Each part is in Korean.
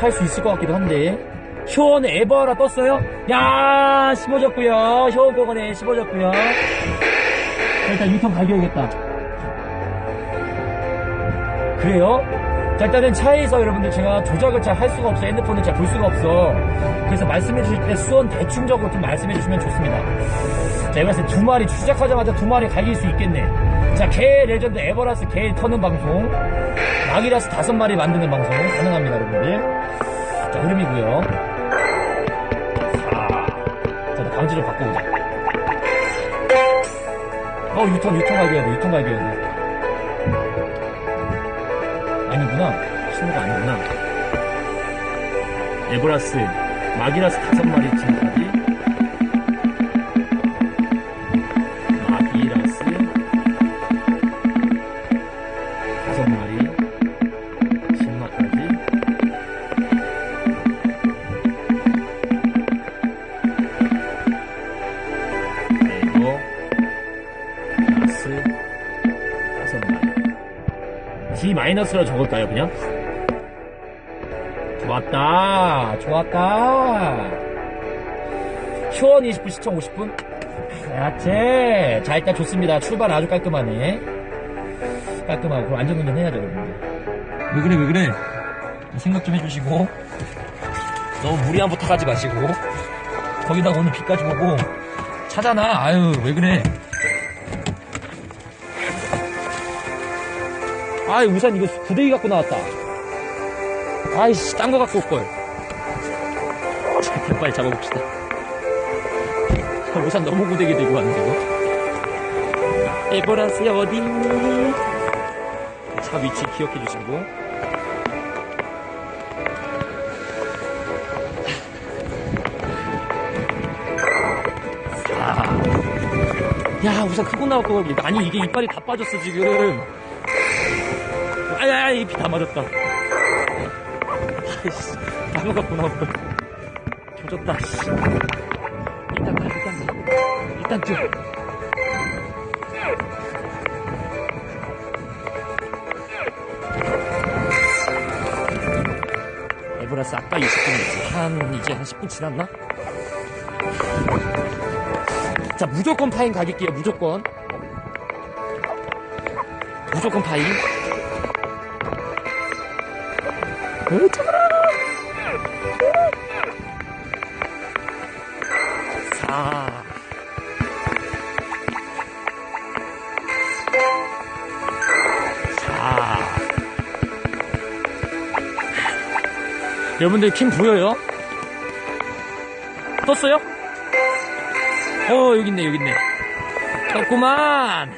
할 수 있을 것 같기도 한데. 효원 에버 하나 떴어요? 야, 씹어졌고요. 효원 고건에 씹어졌고요. 자, 일단 유턴 갈겨야겠다. 그래요? 자, 일단은 차에서 여러분들 제가 조작을 잘 할 수가 없어. 핸드폰을 잘 볼 수가 없어. 그래서 말씀해 주실 때 수원 대충적으로 좀 말씀해 주시면 좋습니다. 자, 이번에 두 마리, 시작하자마자 두 마리 갈길 수 있겠네. 자, 개 레전드 에버라스 개 터는 방송. 마기라스 다섯 마리 만드는 방송. 가능합니다, 여러분들. 자, 흐름이고요 자, 자, 방지를 바꿔보자. 어, 유턴, 유턴 갈겨야 돼, 유턴 갈겨야 돼. 아니구나. 신호가 아니구나. 에버라스, 마기라스 다섯 마리 지금까지. D 마이너스라 적을까요, 그냥? 좋았다, 좋았다. 휴원 20분, 시청 50분. 그렇지. 자, 일단 좋습니다. 출발 아주 깔끔하네. 깔끔하고, 그럼 안전운전 해야죠, 여러분들. 왜 그래, 왜 그래? 생각 좀 해주시고. 너무 무리 한 부탁 하지 마시고. 거기다가 오늘 비까지 보고. 차잖아. 아유, 왜 그래. 아이 우산 이거 구데기 갖고 나왔다. 아이씨 딴 거 갖고 올걸. 자, 빨리 잡아봅시다. 자, 우산 너무 구데기 들고 왔네 이거. 에버라스야 어디? 차 위치 기억해 주시고. 자. 야 우산 크고 나올 거 아니 이게 이빨이 다 빠졌어 지금 아야, 이 피 다 맞았다. 아이씨, 나무 갖고 나왔다. 조졌다, 씨. 일단 가, 일단 가. 일단 뛰어. 에브라스 아까 20분이었지. 한, 이제 한 10분 지났나? 자, 무조건 파인 가길게요, 무조건. 무조건 파인. 으, 잡아라! 사. 사. 여러분들 킴 보여요? 떴어요? 어, 여기 있네, 여기 있네. 떴구만!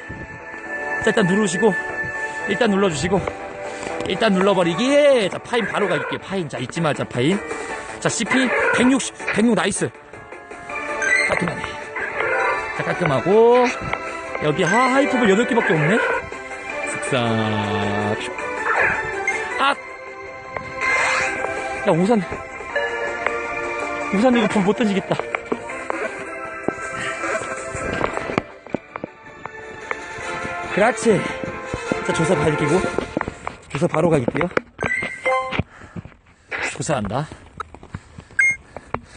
자, 일단 누르시고, 일단 눌러주시고, 일단 눌러버리기. 자, 파인 바로 가줄게요. 파인. 자, 잊지 말자, 파인. 자, CP 160, 106 나이스. 깔끔하네. 자, 깔끔하고. 여기 하, 하이프볼 8개밖에 없네? 슥싹. 아! 야, 우산. 우산 이거 불못 던지겠다. 그렇지. 자, 조사 밝히고. 조사 바로 가겠고요. 조사한다.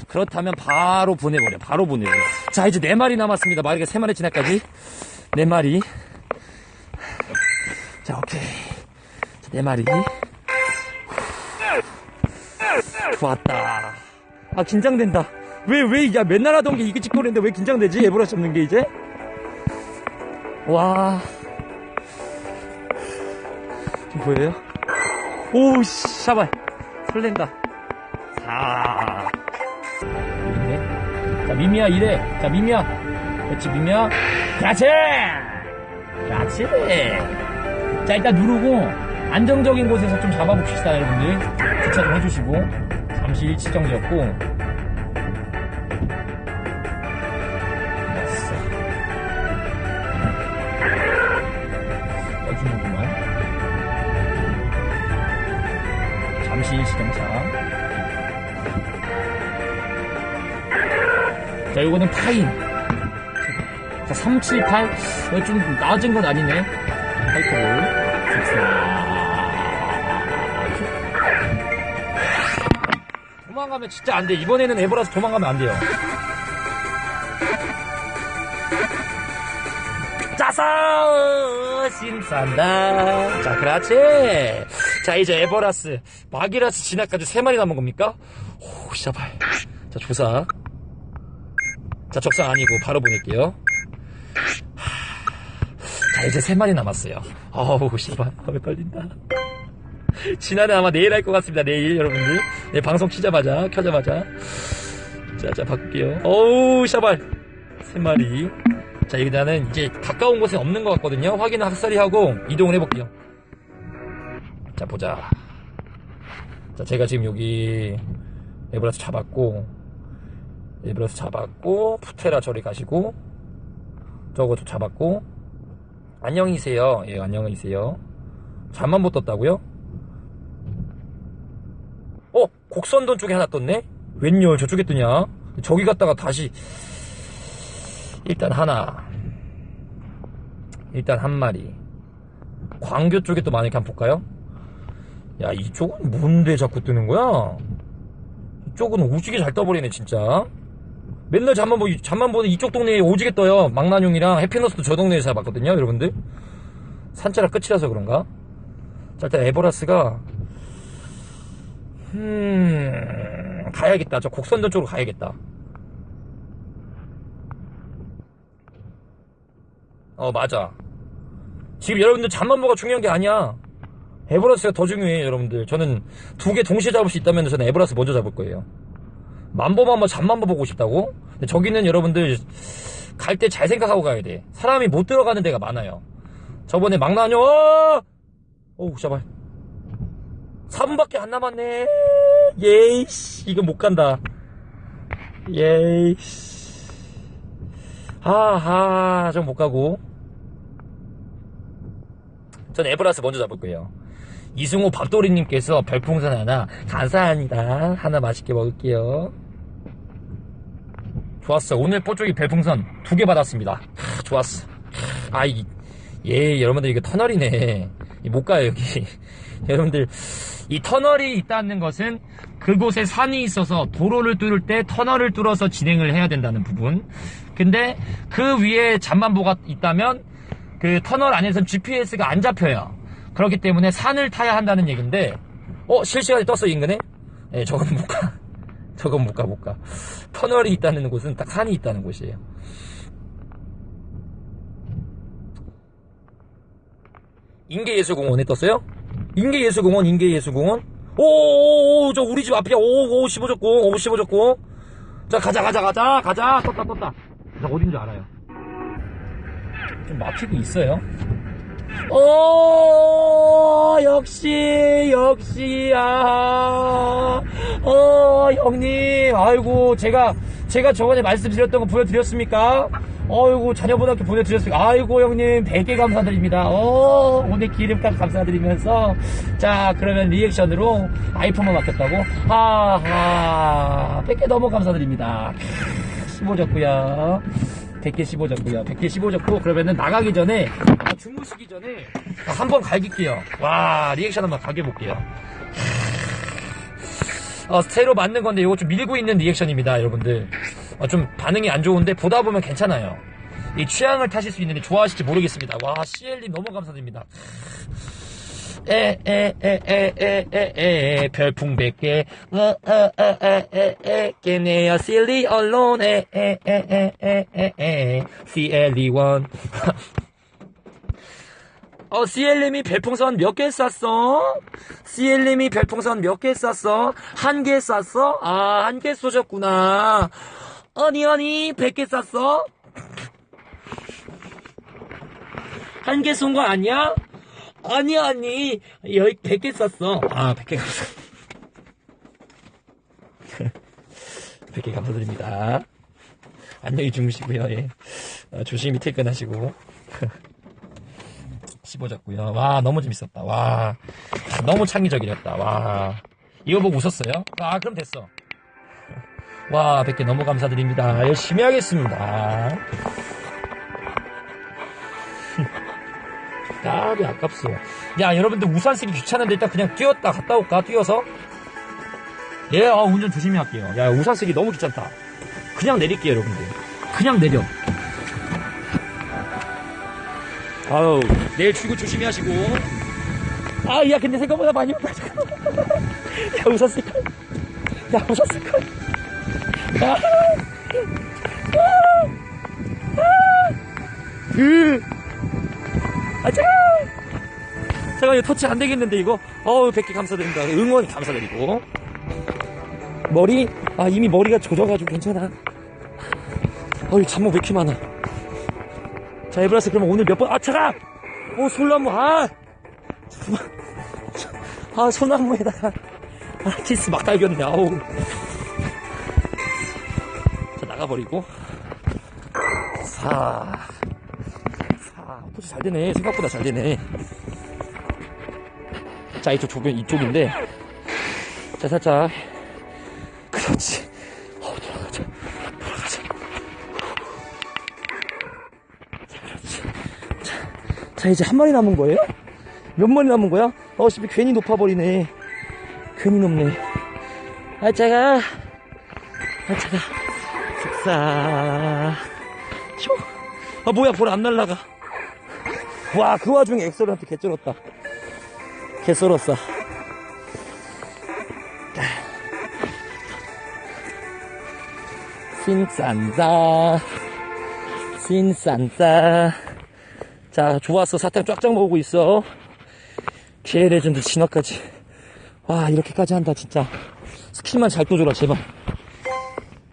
그렇다면 바로 보내버려. 바로 보내버려. 자, 이제 네 마리 남았습니다. 마리가 세 마리 지나까지. 네 마리. 자, 오케이. 자, 네 마리. 좋았다. 아, 긴장된다. 왜, 왜, 야, 맨날 하던 게 이게 찍고랬는데 왜 긴장되지? 에보라 잡는 게 이제? 와. 보여요? 오우, 씨, 샤발. 설렌다. 자. 이네. 자, 미미야, 이래. 자, 미미야. 그렇지, 미미야. 그렇지! 그렇지! 자, 일단 누르고, 안정적인 곳에서 좀 잡아봅시다, 여러분들. 주차 좀 해주시고. 잠시 일치정지였고. 자, 요거는 파인. 자, 378. 이거 좀 낮은 건 아니네. 하이퍼볼. 도망가면 진짜 안 돼. 이번에는 에버라스 도망가면 안 돼요. 짜서 신산다. 자, 그렇지. 자, 이제 에버라스 마기라스 진화까지 세 마리 남은 겁니까? 오, 시작발. 자, 조사. 자, 적상 아니고 바로 보낼게요. 자, 이제 세 마리 남았어요. 어우, 씨발. 어, 떨린다. 진화는 아마 내일 할 것 같습니다. 내일, 여러분들. 네, 방송 키자마자, 켜자마자. 자, 자, 바꿀게요. 어우, 샤발. 세 마리. 자, 일단은 이제 가까운 곳에 없는 것 같거든요. 확인을 학살이 하고 이동을 해볼게요. 자, 보자. 자, 제가 지금 여기 에브라스 잡았고, 에브라스 잡았고, 푸테라 저리 가시고, 저것도 잡았고, 안녕히세요. 예, 안녕히세요. 잠만 못 떴다고요? 어, 곡선돈 쪽에 하나 떴네? 웬열 저쪽에 뜨냐? 저기 갔다가 다시 일단 하나 일단 한 마리 광교 쪽에 또 많이 한번 볼까요? 야 이쪽은 뭔데 자꾸 뜨는 거야? 이쪽은 오지게 잘 떠버리네 진짜 맨날 잠만 보 잠만 보는 이쪽 동네에 오지게 떠요. 망나뇽이랑 해피너스도 저 동네에서 잡았거든요 여러분들. 산자락 끝이라서 그런가? 자 일단 에버라스가 음 가야겠다. 저 곡선전 쪽으로 가야겠다. 어 맞아. 지금 여러분들 잠만보가 중요한 게 아니야. 에버라스가 더 중요해 여러분들. 저는 두 개 동시에 잡을 수 있다면 저는 에버라스 먼저 잡을 거예요. 만보만 뭐 잠만보 보고 싶다고? 저기는 여러분들 갈 때 잘 생각하고 가야 돼. 사람이 못 들어가는 데가 많아요. 저번에 망나뇽 어! 어우 샤발. 4분밖에 안 남았네. 예이씨 이거 못 간다. 예이씨. 하하 좀 못 가고. 전 에버라스 먼저 잡을 거예요. 이승호 밥도리님께서 별풍선 하나. 감사합니다. 하나 맛있게 먹을게요 좋았어 오늘 뽀쪽이 별풍선 두 개 받았습니다 하, 좋았어 아 이 예 여러분들 이게 터널이네 못 가요 여기 여러분들 이 터널이 있다는 것은 그곳에 산이 있어서 도로를 뚫을 때 터널을 뚫어서 진행을 해야 된다는 부분 근데 그 위에 잠만보가 있다면 그 터널 안에서는 GPS가 안 잡혀요. 그렇기 때문에 산을 타야 한다는 얘기인데, 어, 실시간에 떴어, 인근에? 예, 저건 못 가. 저건 못 가, 못 가. 터널이 있다는 곳은 딱 산이 있다는 곳이에요. 인계예술공원에 떴어요? 인계예술공원, 인계예술공원? 오오오, 저 우리 집 앞이야. 오, 오, 씹어졌고, 오, 씹어졌고. 자, 가자, 가자, 가자, 가자. 떴다, 떴다. 나 어딘 줄 알아요. 좀 막히고 있어요. 오, 역시, 역시, 아, 어, 형님, 아이고, 제가, 제가 저번에 말씀드렸던 거 보여드렸습니까? 어이구, 자녀분한테 보내드렸습니다. 아이고, 형님, 100개 감사드립니다. 어, 오늘 기름값 감사드리면서, 자, 그러면 리액션으로 아이폰만 맡겼다고? 하하, 100개 너무 감사드립니다. 15졌고요 100개 15졌고요. 100개 15졌고 그러면은 나가기 전에 아, 주무시기 전에 한번 갈길게요. 와 리액션 한번 가게볼게요. 어, 새로 만든 건데 이거 좀 밀고 있는 리액션입니다 여러분들. 어, 좀 반응이 안 좋은데 보다 보면 괜찮아요. 이 취향을 타실 수 있는데 좋아하실지 모르겠습니다. 와 CL님 너무 감사드립니다 에에에에에에에 별풍 100개 어어어어에 깨네요 silly alone 에에에에에에 CLE1 어 CL님이 별풍선 몇 개 쐈어? CL님이 별풍선 몇 개 쐈어? 한 개 쐈어? 아 한 개 쏘셨구나 아니 아니 100개 쐈어? 한 개 쏜 거 아니야? 아니, 아니, 여기 100개 썼어. 아, 100개 감사. 100개 감사드립니다. 안녕히 주무시고요, 예. 어, 조심히 퇴근하시고. 15졌고요. 와, 너무 재밌었다. 와, 너무 창의적이었다. 와, 이거 보고 웃었어요? 아, 그럼 됐어. 와, 100개 너무 감사드립니다. 열심히 하겠습니다. 까비 아깝소. 야, 여러분들 우산 쓰기 귀찮은데 일단 그냥 뛰었다 갔다 올까? 뛰어서? 예, 아, 운전 조심히 할게요. 야, 우산 쓰기 너무 귀찮다. 그냥 내릴게요, 여러분들. 그냥 내려. 아우, 내일 출근 조심히 하시고. 아, 야, 근데 생각보다 많이 온다. 야, 우산 쓸 걸. 야, 우산 쓸 걸. 아, 아, 아, 으. 아, 자. 제가 이거 터치 안 되겠는데, 이거. 어우, 100개 감사드립니다. 응원 감사드리고. 머리, 아, 이미 머리가 젖어가지고 괜찮아. 어이, 잠옷 왜 이렇게 많아. 자, 에브라스, 그러면 오늘 몇 번, 아, 차가! 오, 솔나무, 아! 정말. 아, 소나무에다가. 아, 키스 막 달겼네, 아우. 자, 나가버리고. 사. 사. 포즈 잘 되네. 생각보다 잘 되네. 자, 이쪽 조변 이쪽인데. 자, 살짝. 그렇지. 어, 돌아가자. 돌아가자. 자, 그렇지. 자, 자, 이제 한 마리 남은 거예요? 몇 마리 남은 거야? 어, 씨, 괜히 높아버리네. 괜히 높네. 아, 차가. 아, 차가. 숙사. 쇼. 아, 뭐야, 볼 안 날라가. 와, 그 와중에 엑소한테 개쩔었다. 개쩔었어. 신산자. 신산자. 자 좋았어. 사탕 쫙쫙 먹고 있어. 개 레전드 진화까지. 와 이렇게까지 한다 진짜. 스킬만 잘 떠줘라 제발.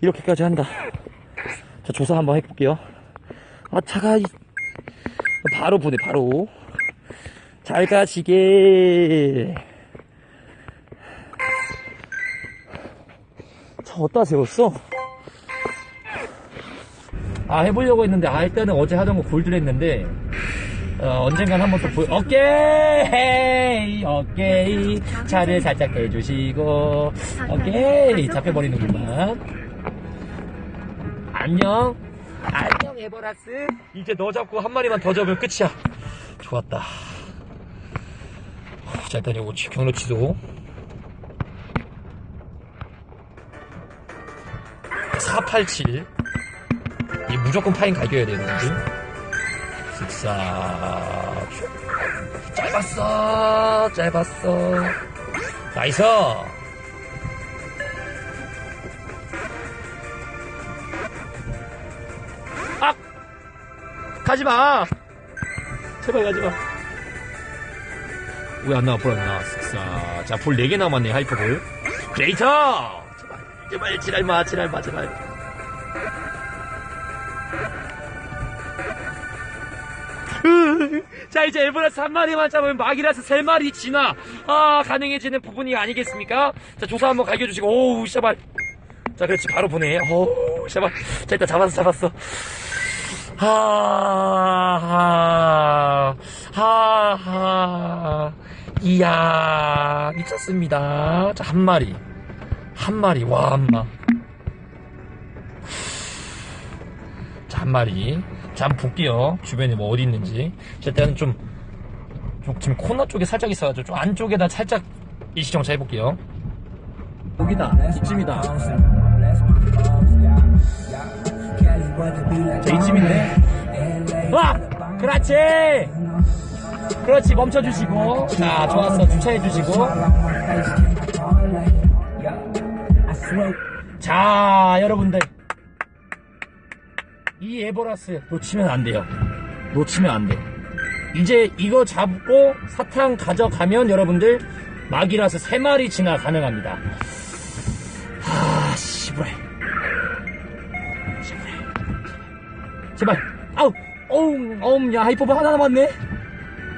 이렇게까지 한다. 자 조사 한번 해볼게요. 아 차가 이- 바로 보내 바로. 잘 가시게. 차 어디다 세웠어? 아 해보려고 했는데 아 일단은 어제 하던 거 골드를 했는데 어, 언젠간 한번 또 보여 오케이 오케이 차를 살짝 대주시고 오케이 잡혀버리는구만. 안녕. 안녕 에버라스 이제 너 잡고 한 마리만 더 잡으면 끝이야 좋았다 자 일단 요거 치- 경로 취소 487 이 무조건 파인 갈겨야 되는 거지. 쓱싹. 짧았어. 짧았어. 나이스. 가지 마! 제발 가지 마. 왜 안 나와? 불안. 쓱싹. 자, 볼 4개 남았네, 하이퍼볼. 크레이터! 제발, 제발, 지랄 마, 지랄 마, 제발. 자 이제 에버라스 한 마리만 잡으면 마기라스 세 마리 진화 아 가능해지는 부분이 아니겠습니까 자 조사 한번 갈겨주시고 오우 제발 자 그렇지 바로 보내 오우 제발 자 일단 잡았어 잡았어 하하 하하 이야 미쳤습니다 자 한 마리 한 마리 와 한마 자, 한 마리. 자, 한번 볼게요. 주변에 뭐 어디 있는지. 자, 일단은 좀, 좀 지금 코너 쪽에 살짝 있어가지고 좀 안쪽에다 살짝 일시정차 해볼게요. 여기다. 이쯤이다. 이쯤인데. 와! 그렇지! 그렇지, 멈춰주시고. 자, 좋았어. 주차해주시고. 자, 여러분들. 이 에버라스 놓치면 안 돼요. 놓치면 안 돼. 이제 이거 잡고 사탕 가져가면 여러분들 마기라스 3마리 진화 가능합니다. 제발. 아우, 어우, 어우, 야, 하이퍼브 하나 남았네?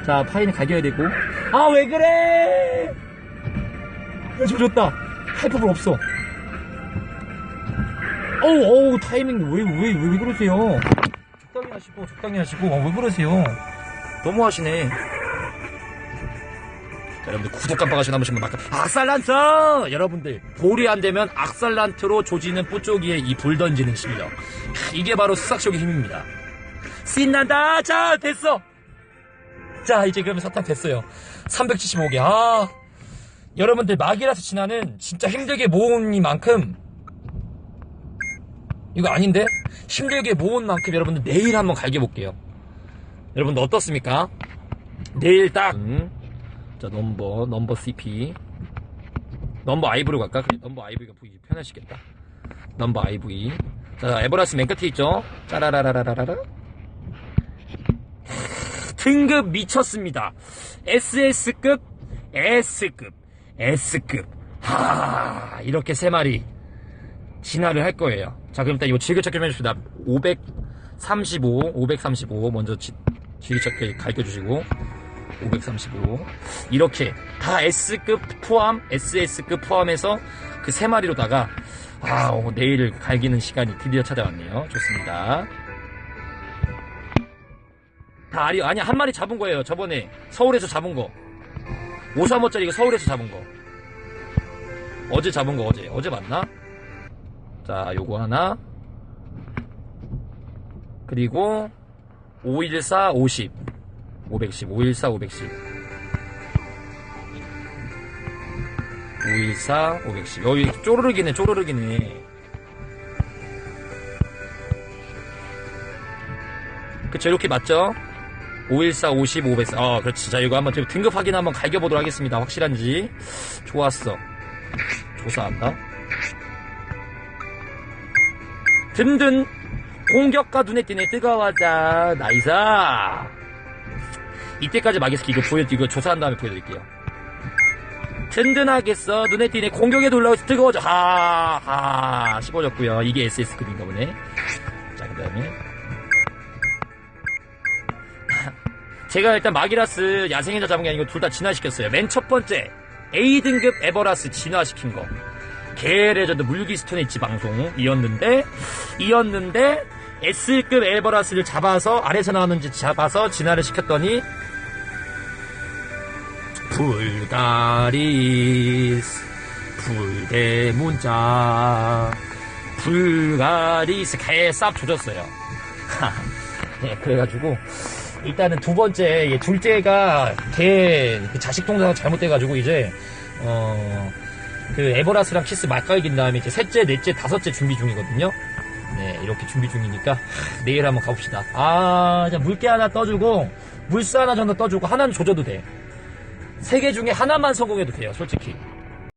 자, 파이는 가겨야 되고. 아, 왜 그래! 야, 조졌다. 하이퍼브 없어. 어우, 어우, 타이밍, 왜, 왜, 왜, 왜 그러세요? 적당히 하시고, 적당히 하시고, 어, 왜 그러세요? 너무 하시네. 자, 여러분들 구독 깜빡하시고 한 번씩만 막, 악살란트! 여러분들, 볼이 안 되면 악살란트로 조지는 뿌쪽이의 이불 던지는 실력. 이게 바로 수삭쇼의 힘입니다. 신난다! 자, 됐어! 자, 이제 그러면 사탕 됐어요. 375개. 아, 여러분들 막이라서 진화는 진짜 힘들게 모으니만큼 이거 아닌데? 힘들게 모은 만큼 여러분들 내일 한번 갈겨볼게요. 여러분들 어떻습니까? 내일 딱, 음, 자, 넘버, 넘버 CP. 넘버 IV로 갈까? 그래, 넘버 IV가 보기 편하시겠다. 넘버 IV. 자, 에버라스 맨 끝에 있죠? 짜라라라라라라. 등급 미쳤습니다. SS급, S급, S급. 하, 이렇게 세 마리 진화를 할 거예요. 자, 그럼 일단 이거 즐겨찾기 좀 해줍시다. 535, 535 먼저 지- 즐겨찾기 가르쳐주시고 535 이렇게 다 S급 포함, SS급 포함해서 그 세 마리로다가 아, 오, 내일을 갈기는 시간이 드디어 찾아왔네요. 좋습니다. 다 아리, 아니, 한 마리 잡은 거예요. 저번에 서울에서 잡은 거. 535짜리가 서울에서 잡은 거. 어제 잡은 거, 어제. 어제 맞나? 자, 요거 하나. 그리고 514, 50. 510, 514, 510. 514, 510. 여기 쪼르륵이네, 쪼르륵이네. 그쵸, 이렇게 맞죠? 514, 50, 504. 어, 그렇지. 자, 이거 한번 좀 등급 확인 한번 갈겨보도록 하겠습니다. 확실한지. 좋았어. 조사한다. 든든. 공격과 눈에 띄네 뜨거워자. 나이사. 이때까지 마기스키 이거 보여, 이거 조사한 다음에 보여드릴게요. 든든하겠어. 눈에 띄네. 공격에 놀라고 뜨거워져. 하, 하. 씹어졌고요 이게 SS급인가 보네. 자, 그 다음에. 제가 일단 마기라스 야생에서 잡은 게 아니고 둘 다 진화시켰어요. 맨 첫 번째 A등급 에버라스 진화시킨 거. 개 레전드 물기스톤의 지 방송 이었는데 이었는데 S급 에버라스를 잡아서 아래서 나왔는지 잡아서 진화를 시켰더니 불가리스 불대문자 불가리스 개쌉 조졌어요. 네, 그래가지고 일단은 두 번째 얘 둘째가 걔그 자식 동사가 잘못돼가지고 이제 어 그 에버라스랑 키스 맞갈긴 다음에 이제 셋째, 넷째, 다섯째 준비 중이거든요. 네, 이렇게 준비 중이니까 하, 내일 한번 가봅시다. 아, 자 물개 하나 떠주고 물스 하나 정도 떠주고 하나는 조져도 돼. 세 개 중에 하나만 성공해도 돼요, 솔직히.